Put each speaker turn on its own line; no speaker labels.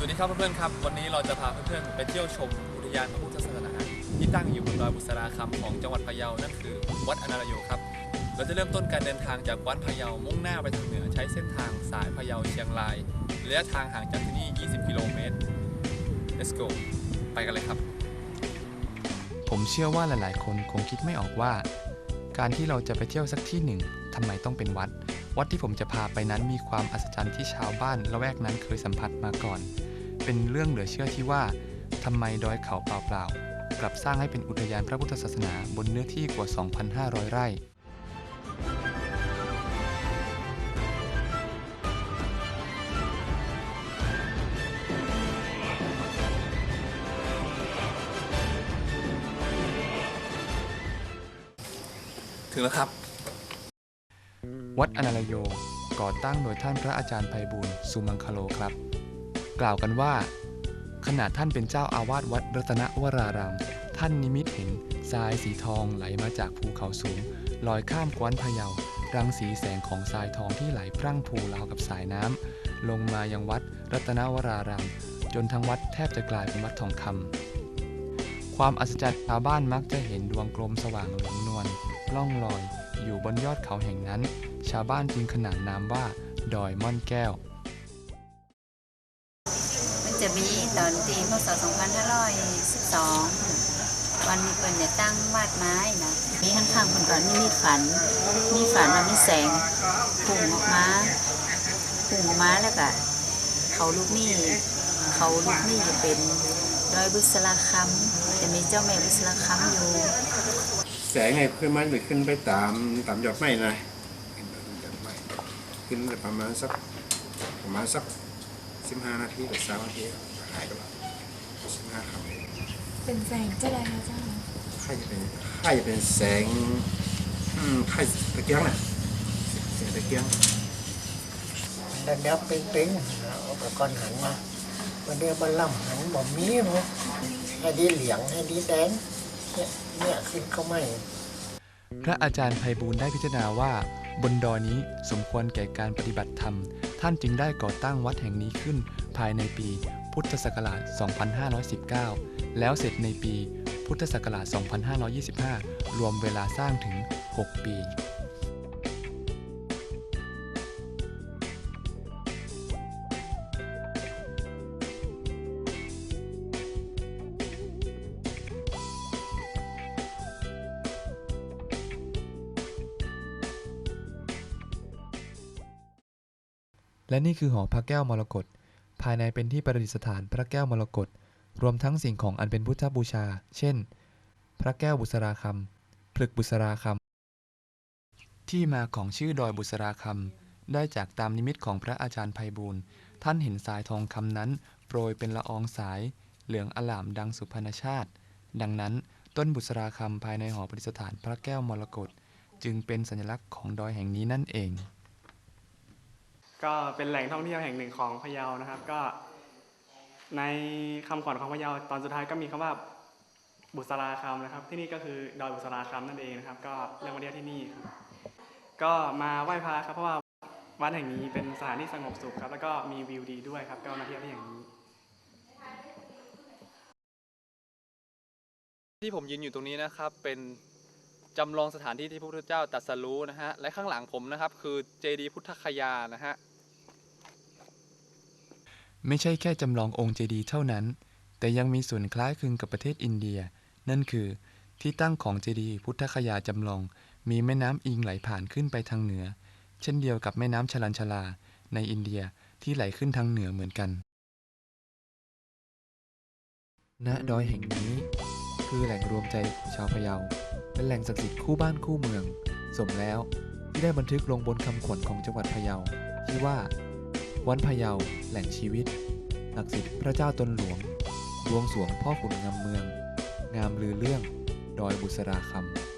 สวัสดีครับเพื่อนๆครับ วันนี้เราจะพาเพื่อนๆไปเที่ยวชมอุทยานพระพุทธศาสนาที่ตั้งอยู่บนดอยบุษราคำของจังหวัดพะเยานั่นคือวัดอนารโยครับ เราจะเริ่มต้นการเดินทางจากวัดพะเยามุ่งหน้าไปทางเหนือใช้เส้นทางสายพะเยาเชียงรายระยะทางห่างจากที่นี่ 20 กิโลเมตร let's go ไปกันเลยครับ
ผมเชื่อว่าหลายๆ คนคงคิดไม่ออกว่า การที่เราจะไปเที่ยวสักที่หนึ่งทำไมต้องเป็นวัด วัดที่ผมจะพาไปนั้นมีความอัศจรรย์ที่ชาวบ้านละแวกนั้นเคยสัมผัสมาก่อน เป็นเรื่องเหลือเชื่อที่ว่าทำไมดอยเขาเปล่าๆ กลับสร้างให้เป็นอุทยานพระพุทธศาสนาบนเนื้อที่กว่า 2,500 ไร่
ถึงแล้วครับ
วัดอนารโย ก่อตั้งโดยท่านพระอาจารย์ไพบูลย์สุมังคโลครับ กล่าวกันว่า ขณะท่านเป็นเจ้าอาวาสวัดรัตนวราราม ท่านนิมิตเห็นทรายสีทองไหลมาจากภูเขาสูง ลอยข้ามกวนพะเยา รังสีแสงของทรายทองที่ไหลพรั่งพูราวกับสายน้ำลงมายังวัดรัตนวราราม จนทั้งวัดแทบจะกลายเป็นวัดทองคำความอัศจรรย์ชาวบ้านมักจะเห็นดวงกลมสว่างเหลืองนวลล่องลอย อยู่บนยอดเขาแห่งนั้น ชาวบ้านจึงขนานนามว่า ดอยม่อนแก้ว
จะมีตอนปีพศ2512 วันนี้เปิ่นจะตั้งวาดไม้นะมีข้างๆคนก่อนนี่มีฝัน มีฝันแล้วมีแสงพุ่งออกมาพุ่งออกมาแล้วก็เขาลูกนี่เขาลูกนี่จะเป็นดอยบุษราคำจะมีเจ้าแม่บุษราคำอยู่
แสงไงขึ้นมันไปขึ้นไปตามตามยอดไม้นะขึ้นไปตามยขึ้นไปประมาณสักประมาณสัก สิบห้านาทีหรือสามนาทีก็หายไปแล้วสิบห้าคำเอง
เป็นแสงเจ้าใดคะเจ้า
ใครจะเป็นใครจะเป็นแสงอืมใครตะเกียงนะแสงตะเกียง
ดันดับเป็นเป็นเอาไปก่อนหันมาวันเดียวบัลลัมหันบ่มีหรอกให้ดีเหลียงให้ดีแดงเนี่ยเนี่ยขึ้นเข้าไม่
พระอาจารย์ไพบูลย์ได้พิจารณาว่า บนดอยนี้สมควรแก่การปฏิบัติธรรม ท่านจึงได้ก่อตั้งวัดแห่งนี้ขึ้นภายในปีพุทธศักราช 2519 แล้วเสร็จในปีพุทธศักราช 2525 รวมเวลาสร้างถึง 6 ปี และนี่คือหอพระแก้วมรกตภายในเป็นที่ประดิษฐานพระแก้วมรกตรวมทั้งสิ่งของอันเป็นพุทธบูชา เช่น พระแก้วบุษราคำพลึกบุษราคำที่มาของชื่อดอยบุษราคำได้จากตามนิมิตของพระอาจารย์ไพบูลย์ท่านเห็นสายทองคำนั้นโปรยเป็นละอองสาย เหลืองอลามดังสุพรรณชาติ ดังนั้นต้นบุษราคำภายในหอประดิษฐานพระแก้วมรกตจึงเป็นสัญลักษณ์ของดอยแห่งนี้นั่นเอง
ก็เป็นแหล่งท่องเที่ยวแห่งหนึ่งของพะเยานะครับ ก็ ในคำขวัญของพะเยาตอนสุดท้ายก็มีคำว่าบุษราคำนะครับ ที่นี่ก็คือดอยบุษราคำนั่นเองนะครับ ก็เรื่องมาเที่ยวที่นี่ครับก็มาไหว้พระครับเพราะว่าวัดแห่งนี้เป็นสถานที่สงบสุขครับ แล้วก็มีวิวดีด้วยครับ ก็มาเที่ยวที่แห่งนี้
ที่ผมยืนอยู่ตรงนี้นะครับเป็นจำลองสถานที่ที่พระพุทธเจ้าตรัสรู้นะฮะและข้างหลังผมนะครับ คือเจดีย์พุทธคยานะฮะ
ไม่ใช่แค่จำลององค์เจดีย์เท่านั้น แต่ยังมีส่วนคล้ายคลึงกับประเทศอินเดีย นั่นคือ ที่ตั้งของเจดีย์พุทธคยาจำลอง มีแม่น้ำอิงไหลผ่านขึ้นไปทางเหนือ เช่นเดียวกับแม่น้ำชลันชลา ในอินเดียที่ไหลขึ้นทางเหนือเหมือนกัน ณ ดอยแห่งนี้ คือแหล่งรวมใจชาวพะเยา เป็นแหล่งศักดิ์สิทธิ์คู่บ้านคู่เมือง สมแล้วที่ได้บันทึกลงบนคำขวัญของจังหวัดพะเยาที่ว่า วันพะเยา แหล่งชีวิตศักดิ์สิทธิ์พระเจ้าตนหลวง รวงสวงพ่อขุนงามเมือง งามลือเรื่อง ดอยบุษราคำ